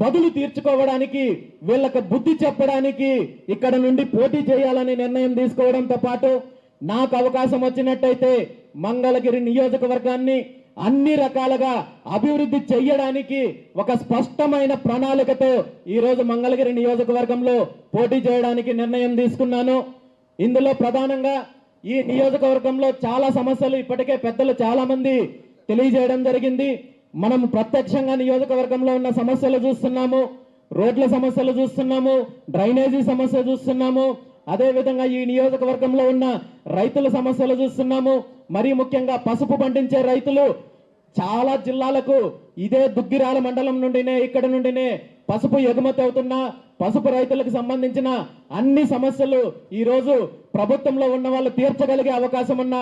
బదులు తీర్చుకోవడానికి వీళ్ళకి బుద్ధి చెప్పడానికి ఇక్కడ నుండి పోటీ చేయాలని నిర్ణయం తీసుకోవడంతో పాటు నాకు అవకాశం వచ్చినట్టయితే మంగళగిరి నియోజకవర్గాన్ని అన్ని రకాలుగా అభివృద్ధి చేయడానికి ఒక స్పష్టమైన ప్రణాళికతో ఈ రోజు మంగళగిరి నియోజకవర్గంలో పోటీ చేయడానికి నిర్ణయం తీసుకున్నాను. ఇందులో ప్రధానంగా ఈ నియోజకవర్గంలో చాలా సమస్యలు ఇప్పటికే పెద్దలు చాలామంది తెలియజేయడం జరిగింది. మనం ప్రత్యక్షంగా నియోజకవర్గంలో ఉన్న సమస్యలు చూస్తున్నాము రోడ్ల సమస్యలు చూస్తున్నాము డ్రైనేజీ సమస్య చూస్తున్నాము అదేవిధంగా ఈ నియోజకవర్గంలో ఉన్న రైతుల సమస్యలు చూస్తున్నాము మరీ ముఖ్యంగా పసుపు పండించే రైతులు. చాలా జిల్లాలకు ఇదే దుగ్గిరాల మండలం నుండినే ఇక్కడ నుండినే పసుపు ఎగుమతి అవుతున్న పసుపు రైతులకు సంబంధించిన అన్ని సమస్యలు ఈరోజు ప్రభుత్వంలో ఉన్న వాళ్ళు తీర్చగలిగే అవకాశం ఉన్న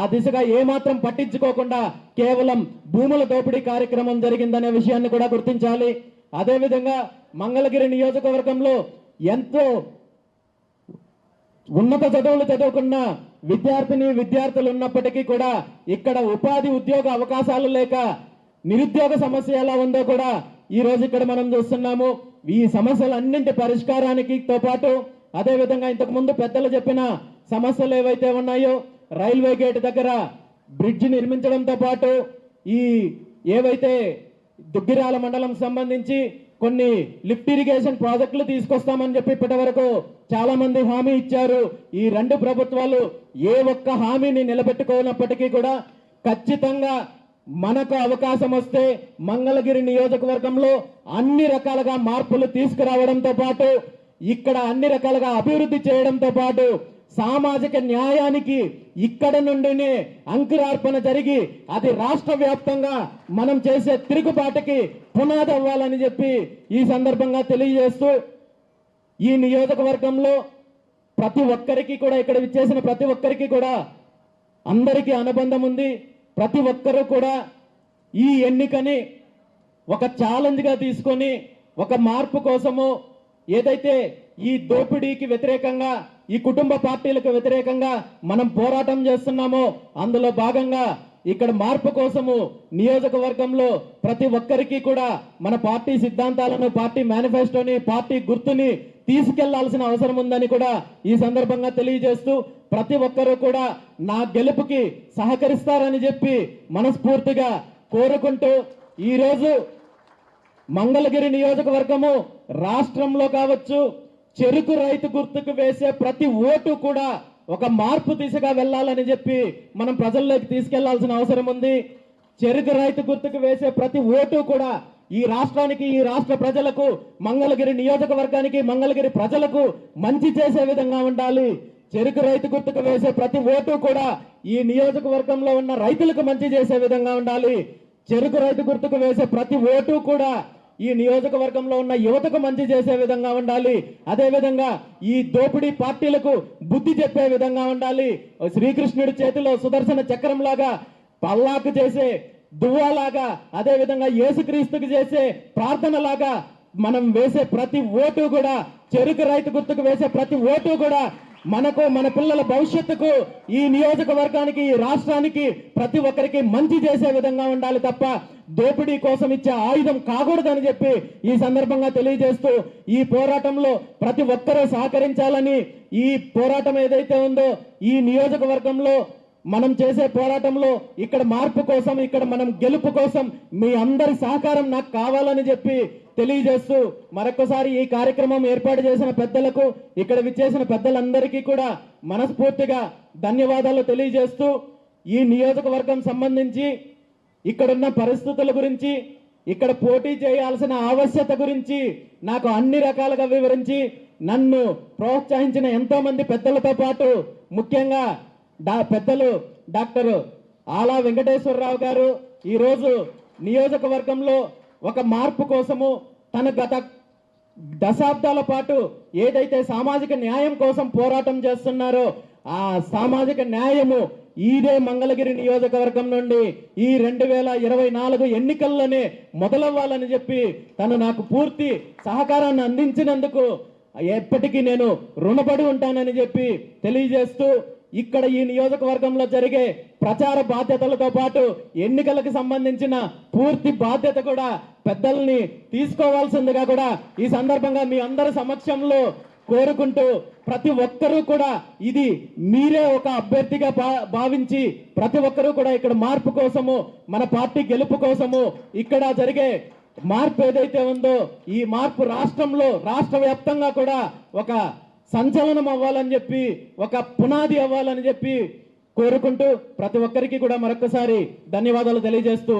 ఆ దిశగా ఏమాత్రం పట్టించుకోకుండా కేవలం భూముల దోపిడీ కార్యక్రమం జరిగిందనే విషయాన్ని కూడా గుర్తించాలి. అదేవిధంగా మంగళగిరి నియోజకవర్గంలో ఎంతో ఉన్నత చదువులు చదువుకున్న విద్యార్థిని విద్యార్థులు ఉన్నప్పటికీ కూడా ఇక్కడ ఉపాధి ఉద్యోగ అవకాశాలు లేక నిరుద్యోగ సమస్య ఎలా ఉందో కూడా ఈ రోజు ఇక్కడ మనం చూస్తున్నాము. ఈ సమస్యలన్నింటి పరిష్కారానికి తో పాటు అదేవిధంగా ఇంతకుముందు పెద్దలు చెప్పిన సమస్యలు ఏవైతే ఉన్నాయో రైల్వే గేట్ దగ్గర బ్రిడ్జ్ నిర్మించడంతో పాటు ఈ ఏవైతే దుగ్గిరాల మండలం సంబంధించి కొన్ని లిఫ్ట్ ఇరిగేషన్ ప్రాజెక్టులు తీసుకొస్తామని చెప్పి ఇప్పటి వరకు చాలా మంది హామీ ఇచ్చారు. ఈ రెండు ప్రభుత్వాలు ఏ ఒక్క హామీని నిలబెట్టుకోనప్పటికీ కూడా ఖచ్చితంగా మనకు అవకాశం వస్తే మంగళగిరి నియోజకవర్గంలో అన్ని రకాలుగా మార్పులు తీసుకురావడంతో పాటు ఇక్కడ అన్ని రకాలుగా అభివృద్ధి చేయడంతో పాటు సామాజిక న్యాయానికి ఇక్కడ నుండినే అంకురార్పణ జరిగి అది రాష్ట్ర వ్యాప్తంగా మనం చేసే తిరుగుబాటుకి పునాది అవ్వాలని చెప్పి ఈ సందర్భంగా తెలియజేస్తూ ఈ నియోజకవర్గంలో ప్రతి ఒక్కరికి కూడా ఇక్కడ విచ్చేసిన ప్రతి ఒక్కరికి కూడా అందరికీ అనుబంధం ఉంది. ప్రతి ఒక్కరూ కూడా ఈ ఎన్నికని ఒక ఛాలెంజ్గా తీసుకొని ఒక మార్పు కోసము ఏదైతే ఈ దోపిడీకి వ్యతిరేకంగా ఈ కుటుంబ పార్టీలకు వ్యతిరేకంగా మనం పోరాటం చేస్తున్నామో అందులో భాగంగా ఇక్కడ మార్పు కోసము నియోజకవర్గంలో ప్రతి ఒక్కరికి కూడా మన పార్టీ సిద్ధాంతాలను పార్టీ మేనిఫెస్టోని పార్టీ గుర్తుని తీసుకెళ్ళాల్సిన అవసరం ఉందని కూడా ఈ సందర్భంగా తెలియజేస్తూ ప్రతి ఒక్కరూ కూడా నా గెలుపుకి సహకరిస్తారని చెప్పి మనస్ఫూర్తిగా కోరుకుంటూ ఈరోజు మంగళగిరి నియోజకవర్గము రాష్ట్రంలో కావచ్చు చెరుకు రైతు గుర్తుకు వేసే ప్రతి ఓటు కూడా ఒక మార్పు దిశగా వెళ్ళాలని చెప్పి మనం ప్రజల్లోకి తీసుకెళ్ళాల్సిన అవసరం ఉంది. చెరుకు రైతు గుర్తుకు వేసే ప్రతి ఓటు కూడా ఈ రాష్ట్రానికి ఈ రాష్ట్ర ప్రజలకు మంగళగిరి నియోజకవర్గానికి మంగళగిరి ప్రజలకు మంచి చేసే విధంగా ఉండాలి. చెరుకు రైతు గుర్తుకు వేసే ప్రతి ఓటు కూడా ఈ నియోజకవర్గంలో ఉన్న రైతులకు మంచి చేసే విధంగా ఉండాలి. చెరుకు రైతు గుర్తుకు వేసే ప్రతి ఓటు కూడా ఈ నియోజకవర్గంలో ఉన్న యువతకు మంచి చేసే విధంగా ఉండాలి. అదేవిధంగా ఈ దోపిడీ పార్టీలకు బుద్ధి చెప్పే విధంగా ఉండాలి. శ్రీకృష్ణుడి చేతిలో సుదర్శన చక్రంలాగా పల్లాకు చేసే దువ్వాలాగా అదే విధంగా చేసే ప్రార్థన లాగా మనం వేసే ప్రతి ఓటు కూడా చెరుకు రైతు గుర్తుకు వేసే ప్రతి ఓటు కూడా మనకు మన పిల్లల భవిష్యత్తుకు ఈ నియోజకవర్గానికి ఈ రాష్ట్రానికి ప్రతి ఒక్కరికి మంచి చేసే విధంగా ఉండాలి తప్ప దోపిడీ కోసం ఇచ్చే ఆయుధం కాకూడదని చెప్పి ఈ సందర్భంగా తెలియజేస్తూ ఈ పోరాటంలో ప్రతి ఒక్కరూ సహకరించాలని ఈ పోరాటం ఏదైతే ఉందో ఈ నియోజకవర్గంలో మనం చేసే పోరాటంలో ఇక్కడ మార్పు కోసం ఇక్కడ మనం గెలుపు కోసం మీ అందరి సహకారం నాకు కావాలని చెప్పి తెలియజేస్తూ మరొకసారి ఈ కార్యక్రమం ఏర్పాటు చేసిన పెద్దలకు ఇక్కడ విచ్చేసిన పెద్దలందరికీ కూడా మనస్ఫూర్తిగా ధన్యవాదాలు తెలియజేస్తూ ఈ నియోజకవర్గం సంబంధించి ఇక్కడున్న పరిస్థితుల గురించి ఇక్కడ పోటీ చేయాల్సిన ఆవశ్యత గురించి నాకు అన్ని రకాలుగా వివరించి నన్ను ప్రోత్సహించిన ఎంతో మంది పెద్దలతో పాటు ముఖ్యంగా డా పెద్దలు డాక్టర్ ఆలా వెంకటేశ్వరరావు గారు ఈరోజు నియోజకవర్గంలో ఒక మార్పు కోసము తన గత దశాబ్దాల పాటు ఏదైతే సామాజిక న్యాయం కోసం పోరాటం చేస్తున్నారో ఆ సామాజిక న్యాయము ఇదే మంగళగిరి నియోజకవర్గం నుండి ఈ రెండు వేల ఇరవై నాలుగు ఎన్నికల్లోనే మొదలవ్వాలని చెప్పి తను నాకు పూర్తి సహకారాన్ని అందించినందుకు ఎప్పటికీ నేను రుణపడి ఉంటానని చెప్పి తెలియజేస్తూ ఇక్కడ ఈ నియోజకవర్గంలో జరిగే ప్రచార బాధ్యతలతో పాటు ఎన్నికలకు సంబంధించిన పూర్తి బాధ్యత కూడా పెద్దల్ని తీసుకోవాల్సిందిగా కూడా ఈ సందర్భంగా మీ అందరి సమక్షంలో కోరుకుంటూ ప్రతి ఒక్కరూ కూడా ఇది మీరే ఒక అభ్యర్థిగా భా- భావించి ప్రతి ఒక్కరూ కూడా ఇక్కడ మార్పు కోసము మన పార్టీ గెలుపు కోసము ఇక్కడ జరిగే మార్పు ఏదైతే ఉందో ఈ మార్పు రాష్ట్రంలో రాష్ట్ర వ్యాప్తంగా కూడా ఒక సంచలనం అవ్వాలని చెప్పి ఒక పునాది అవ్వాలని చెప్పి కోరుకుంటూ ప్రతి ఒక్కరికి కూడా మరొకసారి ధన్యవాదాలు తెలియజేస్తూ